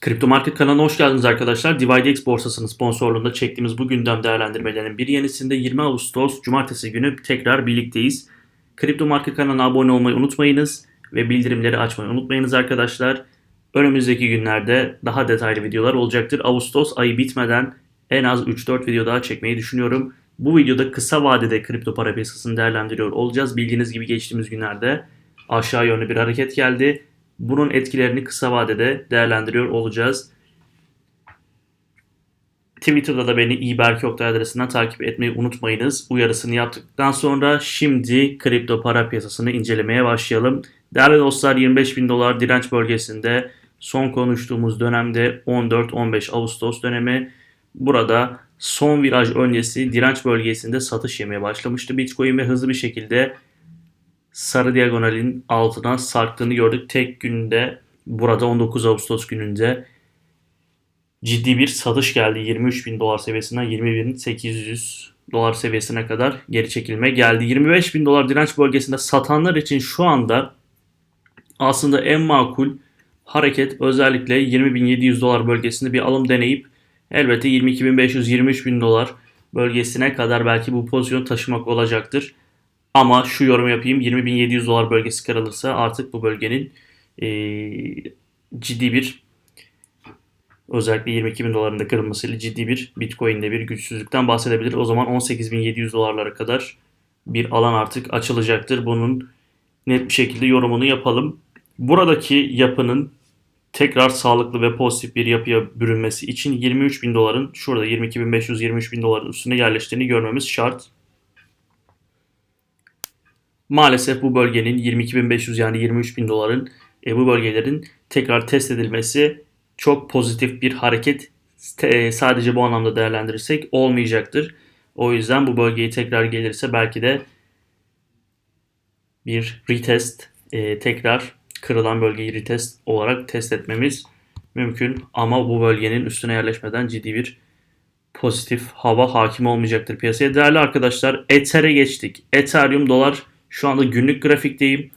Kripto Market kanalına hoş geldiniz arkadaşlar. DivideX borsasının sponsorluğunda çektiğimiz bu gündem değerlendirmelerinin bir yenisinde 20 Ağustos Cumartesi günü tekrar birlikteyiz. Kripto Market kanalına abone olmayı unutmayınız ve bildirimleri açmayı unutmayınız arkadaşlar. Önümüzdeki günlerde daha detaylı videolar olacaktır. Ağustos ayı bitmeden en az 3-4 video daha çekmeyi düşünüyorum. Bu videoda kısa vadede kripto para piyasasını değerlendiriyor olacağız. Bildiğiniz gibi geçtiğimiz günlerde aşağı yönlü bir hareket geldi. Bunun etkilerini kısa vadede değerlendiriyor olacağız. Twitter'da da beni İberk Oktay adresinden takip etmeyi unutmayınız. Uyarısını yaptıktan sonra şimdi kripto para piyasasını incelemeye başlayalım. Değerli dostlar 25 bin dolar direnç bölgesinde son konuştuğumuz dönemde 14-15 Ağustos dönemi burada son viraj öncesi direnç bölgesinde satış yemeye başlamıştı Bitcoin ve hızlı bir şekilde sarı diagonalin altına sarktığını gördük. Tek günde burada 19 Ağustos gününde ciddi bir satış geldi. 23 bin dolar seviyesinden 20.800 dolar seviyesine kadar geri çekilme geldi. 25 bin dolar direnç bölgesinde satanlar için şu anda aslında en makul hareket özellikle 20.700 dolar bölgesinde bir alım deneyip elbette 22.500-23 bin dolar bölgesine kadar belki bu pozisyonu taşımak olacaktır. Ama şu yorum yapayım 20.700 dolar bölgesi kırılırsa artık bu bölgenin e, ciddi bir özellikle 22.000 dolarında kırılmasıyla ciddi bir Bitcoin'de bir güçsüzlükten bahsedebilir. O zaman 18.700 dolarlara kadar bir alan artık açılacaktır. Bunun net bir şekilde yorumunu yapalım. Buradaki yapının tekrar sağlıklı ve pozitif bir yapıya bürünmesi için 23 bin doların şurada 22.500-23 bin doların üstüne yerleştiğini görmemiz şart. Maalesef bu bölgenin 22.500 yani 23.000 doların e, bu bölgelerin tekrar test edilmesi çok pozitif bir hareket e, sadece bu anlamda değerlendirirsek olmayacaktır. O yüzden bu bölgeyi tekrar gelirse belki de bir retest e, tekrar kırılan bölgeyi retest olarak test etmemiz mümkün. Ama bu bölgenin üstüne yerleşmeden ciddi bir pozitif hava hakim olmayacaktır piyasaya. Değerli arkadaşlar Ether'e geçtik. Ethereum dolar şu anda günlük grafikteyim.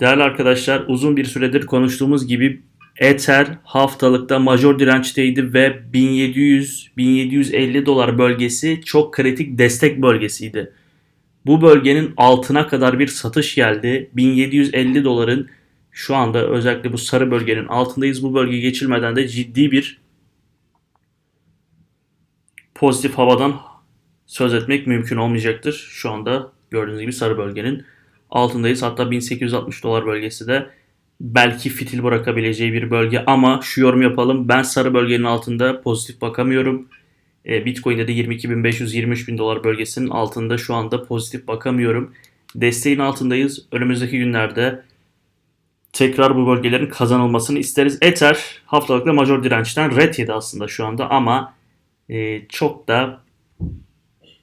Değerli arkadaşlar uzun bir süredir konuştuğumuz gibi Ether haftalıkta major dirençteydi ve 1700-1750 dolar bölgesi çok kritik destek bölgesiydi. Bu bölgenin altına kadar bir satış geldi. 1750 doların şu anda özellikle bu sarı bölgenin altındayız. Bu bölge geçilmeden de ciddi bir pozitif havadan söz etmek mümkün olmayacaktır. Şu anda gördüğünüz gibi sarı bölgenin altındayız. Hatta 1860 dolar bölgesi de belki fitil bırakabileceği bir bölge ama şu yorum yapalım. Ben sarı bölgenin altında pozitif bakamıyorum. E, Bitcoin'de de 22.500-23.000 dolar bölgesinin altında şu anda pozitif bakamıyorum. Desteğin altındayız. Önümüzdeki günlerde tekrar bu bölgelerin kazanılmasını isteriz. Ether haftalıkta major dirençten red yedi aslında şu anda ama e, çok da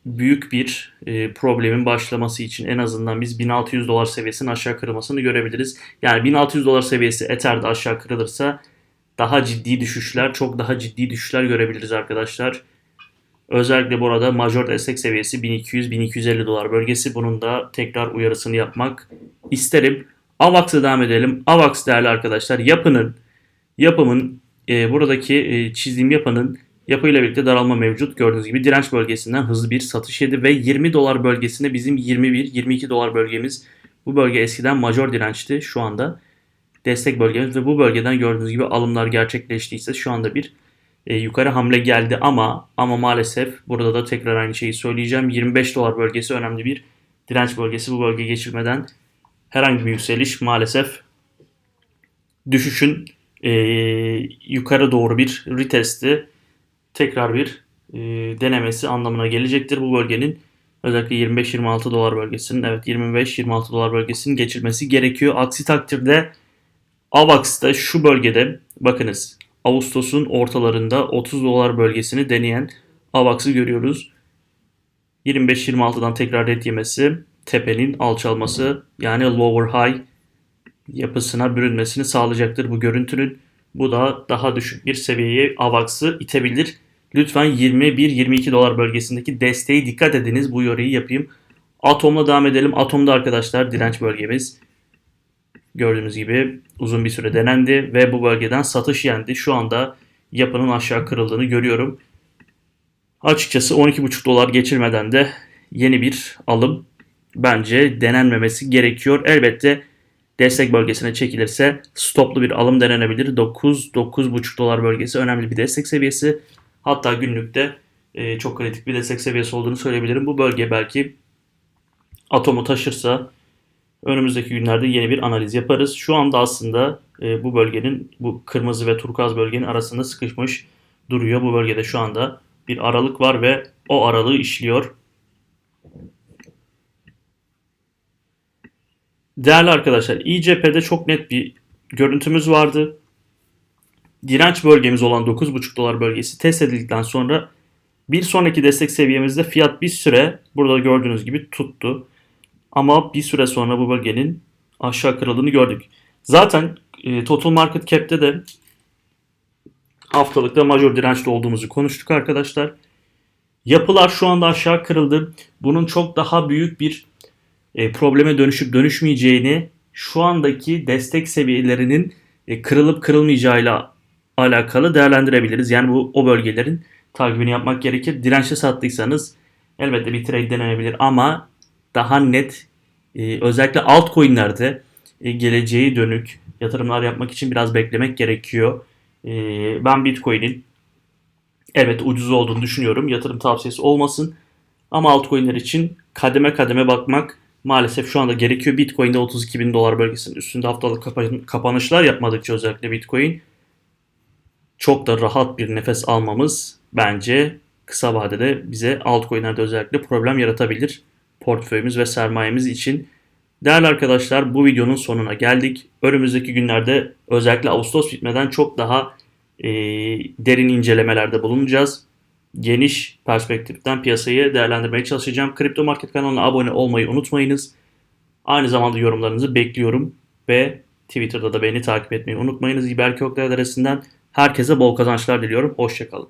büyük bir e, problemin başlaması için en azından biz 1600 dolar seviyesinin aşağı kırılmasını görebiliriz. Yani 1600 dolar seviyesi Ether'de aşağı kırılırsa daha ciddi düşüşler, çok daha ciddi düşüşler görebiliriz arkadaşlar. Özellikle burada major destek seviyesi 1200-1250 dolar bölgesi. Bunun da tekrar uyarısını yapmak isterim. AVAX'a devam edelim. AVAX değerli arkadaşlar yapının, yapımın e, buradaki e, çizdiğim yapının Yapıyla birlikte daralma mevcut. Gördüğünüz gibi direnç bölgesinden hızlı bir satış yedi ve 20 dolar bölgesinde bizim 21-22 dolar bölgemiz. Bu bölge eskiden major dirençti. Şu anda destek bölgemiz ve bu bölgeden gördüğünüz gibi alımlar gerçekleştiyse şu anda bir e, yukarı hamle geldi ama ama maalesef burada da tekrar aynı şeyi söyleyeceğim. 25 dolar bölgesi önemli bir direnç bölgesi. Bu bölge geçirmeden herhangi bir yükseliş maalesef düşüşün e, yukarı doğru bir retesti tekrar bir e, denemesi anlamına gelecektir. Bu bölgenin özellikle 25-26 dolar bölgesinin evet 25-26 dolar bölgesinin geçilmesi gerekiyor. Aksi takdirde AVAX'ta şu bölgede bakınız Ağustos'un ortalarında 30 dolar bölgesini deneyen AVAX'ı görüyoruz. 25-26'dan tekrar red yemesi, tepenin alçalması yani lower high yapısına bürünmesini sağlayacaktır bu görüntünün. Bu da daha düşük bir seviyeye AVAX'ı itebilir. Lütfen 21-22 dolar bölgesindeki desteği dikkat ediniz. Bu yoruyu yapayım. Atomla devam edelim. Atomda arkadaşlar direnç bölgemiz Gördüğünüz gibi uzun bir süre denendi ve bu bölgeden satış yendi. Şu anda yapının aşağı kırıldığını görüyorum. Açıkçası 12,5 dolar geçirmeden de yeni bir alım bence denenmemesi gerekiyor. Elbette destek bölgesine çekilirse stoplu bir alım denenebilir. 9-9,5 dolar bölgesi önemli bir destek seviyesi. Hatta günlükte e, çok kritik bir destek seviyesi olduğunu söyleyebilirim. Bu bölge belki atomu taşırsa önümüzdeki günlerde yeni bir analiz yaparız. Şu anda aslında e, bu bölgenin bu kırmızı ve turkuaz bölgenin arasında sıkışmış duruyor. Bu bölgede şu anda bir aralık var ve o aralığı işliyor. Değerli arkadaşlar, İCP'de çok net bir görüntümüz vardı. Direnç bölgemiz olan 9,5 dolar bölgesi test edildikten sonra bir sonraki destek seviyemizde fiyat bir süre burada gördüğünüz gibi tuttu. Ama bir süre sonra bu bölgenin aşağı kırıldığını gördük. Zaten e, Total Market Cap'te de haftalıkta major dirençte olduğumuzu konuştuk arkadaşlar. Yapılar şu anda aşağı kırıldı. Bunun çok daha büyük bir e, probleme dönüşüp dönüşmeyeceğini şu andaki destek seviyelerinin e, kırılıp kırılmayacağıyla alakalı değerlendirebiliriz. Yani bu o bölgelerin takibini yapmak gerekir. Dirençte sattıysanız elbette bir trade denenebilir ama daha net e, özellikle altcoin'lerde e, geleceğe dönük yatırımlar yapmak için biraz beklemek gerekiyor. E, ben Bitcoin'in evet ucuz olduğunu düşünüyorum. Yatırım tavsiyesi olmasın. Ama altcoin'ler için kademe kademe bakmak maalesef şu anda gerekiyor. Bitcoin'de 32 bin dolar bölgesinin üstünde haftalık kapan- kapanışlar yapmadıkça özellikle Bitcoin çok da rahat bir nefes almamız bence kısa vadede bize altcoin'lerde özellikle problem yaratabilir portföyümüz ve sermayemiz için. Değerli arkadaşlar bu videonun sonuna geldik. Önümüzdeki günlerde özellikle Ağustos bitmeden çok daha e, derin incelemelerde bulunacağız. Geniş perspektiften piyasayı değerlendirmeye çalışacağım. Kripto Market kanalına abone olmayı unutmayınız. Aynı zamanda yorumlarınızı bekliyorum ve Twitter'da da beni takip etmeyi unutmayınız. İberki Oktay adresinden herkese bol kazançlar diliyorum. Hoşçakalın.